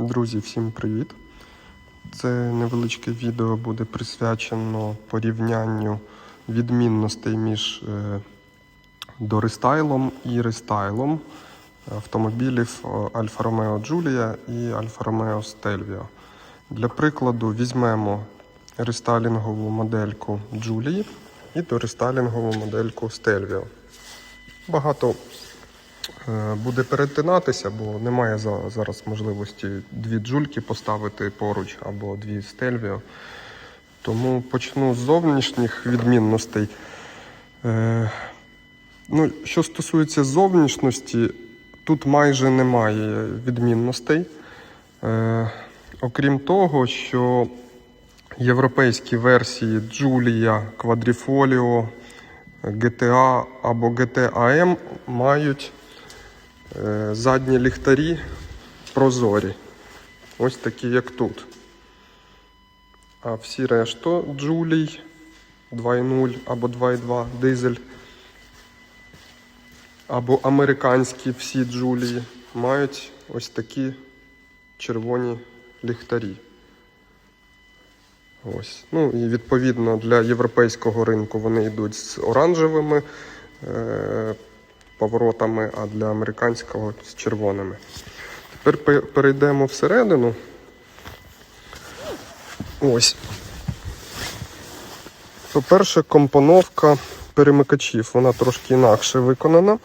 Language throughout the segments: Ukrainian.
Друзі, всім привіт! Це невеличке відео буде присвячено порівнянню відмінностей між е, дорестайлом і рестайлом автомобілів Alfa Romeo Giulia і Alfa Romeo Stelvio. Для прикладу візьмемо рестайлінгову модельку Giulia і дорестайлінгову модельку Stelvio. Багато буде перетинатися, бо немає зараз можливості дві джульки поставити поруч або дві стельвіо. Тому почну з зовнішніх відмінностей. Е, ну, що стосується зовнішності, тут майже немає відмінностей. Е, окрім того, що європейські версії Giulia, Quadrifoglio, GTA або GTAM мають е, задні ліхтарі прозорі. Ось такі, як тут. А всі решту Джулій 2.0 або 2.2 дизель. Або американські всі Джулії мають ось такі червоні ліхтарі. Ось. Ну і відповідно для європейського ринку вони йдуть з оранжевими е- поворотами, а для американського з червоними. Тепер перейдемо всередину. Ось. По-перше, компоновка перемикачів. Вона трошки інакше виконана.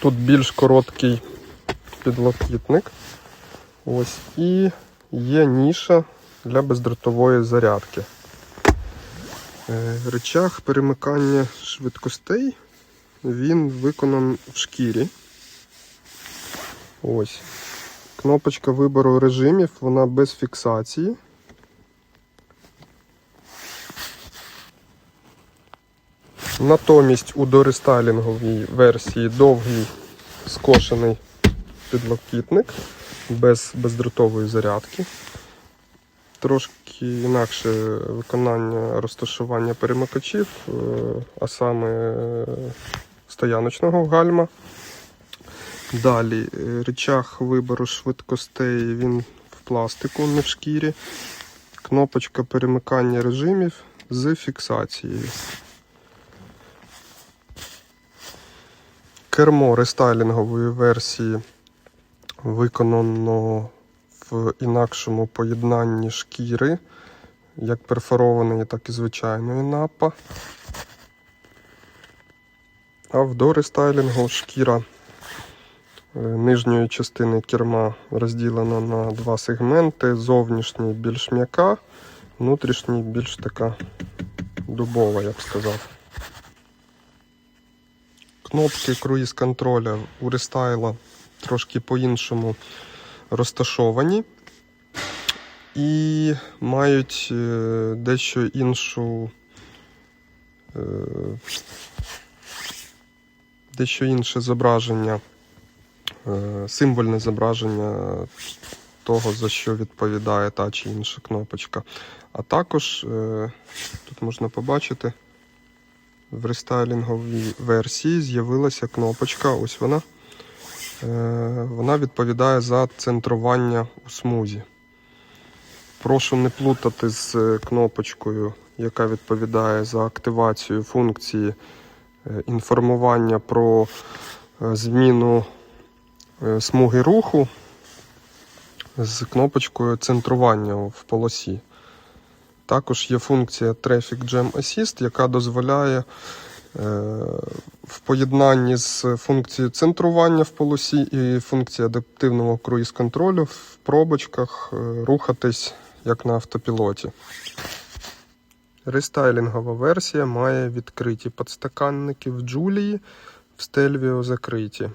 Тут більш короткий підлокітник. Ось. І є ніша для бездротової зарядки. Е, Речах перемикання швидкостей він виконаний в шкірі. Ось. Кнопочка вибору режимів, вона без фіксації. Натомість у дорестайлінговій версії довгий скошений підлокітник без бездротової зарядки. Трошки інакше виконання розташування перемикачів, е, а саме е, стояночного гальма. Далі е, речах вибору швидкостей він в пластику, не в шкірі. Кнопочка перемикання режимів з фіксацією. Кермо рестайлінгової версії виконано в інакшому поєднанні шкіри, як перфорованої, так і звичайної напа. А в дорестайлінгу шкіра е, нижньої частини керма розділена на два сегменти. Зовнішній більш м'яка, внутрішній більш така дубова, я б сказав. Кнопки круїз контроля у рестайла трошки по-іншому розташовані і мають е, дещо іншу. Дещо інше зображення, е, символьне зображення того, за що відповідає та чи інша кнопочка. А також е, тут можна побачити, в рестайлінговій версії з'явилася кнопочка, ось вона. Е, Вона відповідає за центрування у смузі. Прошу не плутати з кнопочкою, яка відповідає за активацію функції інформування про е, зміну е, смуги руху з кнопочкою центрування в полосі. Також є функція Traffic Jam Assist, яка дозволяє е, в поєднанні з функцією центрування в полосі і функцією адаптивного круїз-контролю в пробочках е, рухатись як на автопілоті. Рестайлінгова версія має відкриті підстаканники в Джулії, в Stelvio закриті.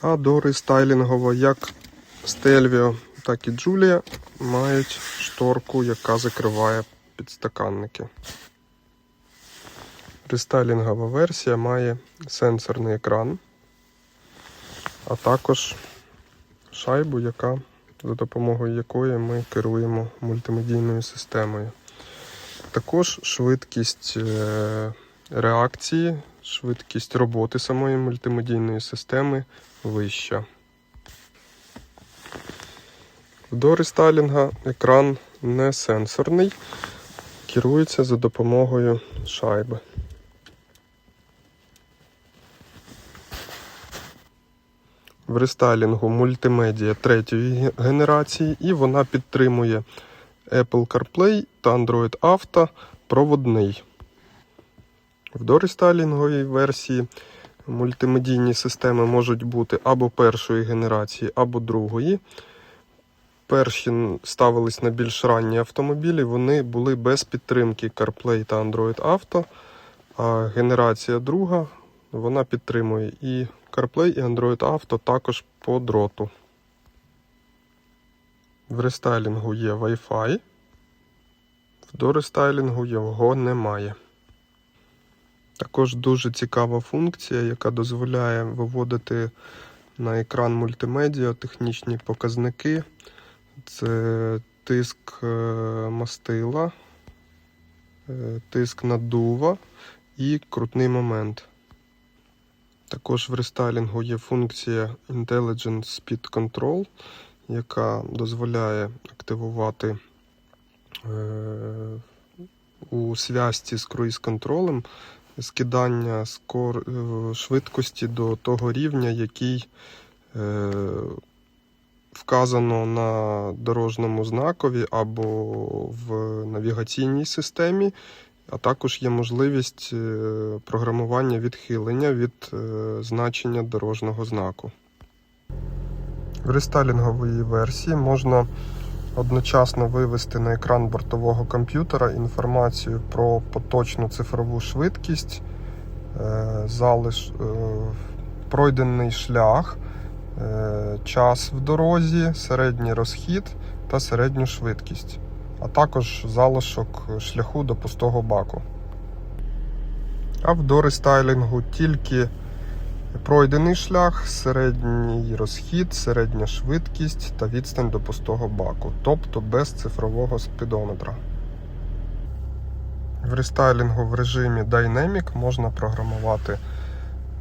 А до рестайлінгова як Stelvio, так і Джулія мають шторку, яка закриває підстаканники. Рестайлінгова версія має сенсорний екран, а також шайбу, яка, за допомогою якої ми керуємо мультимедійною системою. Також швидкість е, реакції, швидкість роботи самої мультимедійної системи вища. В дорестайлінга екран не сенсорний, керується за допомогою шайби. В рестайлінгу мультимедіа третьої генерації, і вона підтримує Apple CarPlay та Android Auto проводний. В дорестайлінговій версії мультимедійні системи можуть бути або першої генерації, або другої. Перші ставились на більш ранні автомобілі, вони були без підтримки CarPlay та Android Auto. А генерація друга вона підтримує і CarPlay, і Android Auto також по дроту. В рестайлінгу є Wi-Fi, в дорестайлінгу його немає. Також дуже цікава функція, яка дозволяє виводити на екран мультимедіа технічні показники. Це тиск е, мастила, е, тиск наддува і крутний момент. Також в рестайлінгу є функція Intelligent Speed Control, яка дозволяє активувати е, у зв'язці з круїз-контролем скидання е, швидкості до того рівня, який е, вказано на дорожньому знакові або в навігаційній системі, а також є можливість програмування відхилення від значення дорожнього знаку. В рестайлінговій версії можна одночасно вивести на екран бортового комп'ютера інформацію про поточну цифрову швидкість, е, залиш, е, пройдений шлях, е, час в дорозі, середній розхід та середню швидкість, а також залишок шляху до пустого баку. А в дорестайлінгу тільки пройдений шлях, середній розхід, середня швидкість та відстань до пустого баку, тобто без цифрового спідометра. В рестайлінгу в режимі Dynamic можна програмувати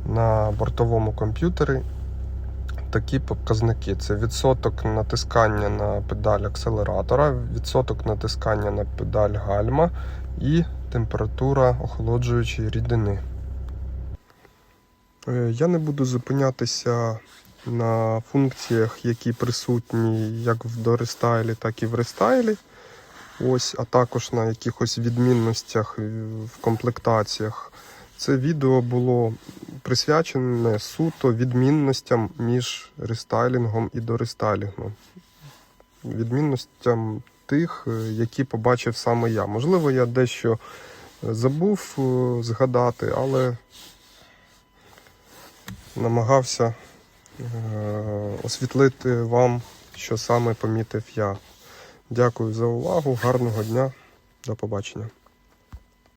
на бортовому комп'ютері такі показники: це відсоток натискання на педаль акселератора, відсоток натискання на педаль гальма і температура охолоджуючої рідини. Е, Я не буду зупинятися на функціях, які присутні як в дорестайлі, так і в рестайлі. Ось, а також на якихось відмінностях в комплектаціях. Це відео було присвячене суто відмінностям між рестайлінгом і дорестайлінгом. Відмінностям тих, е, які побачив саме я. Можливо, я дещо е, забув згадати, але намагався е, освітлити вам, що саме помітив я. Дякую за увагу, гарного дня, до побачення.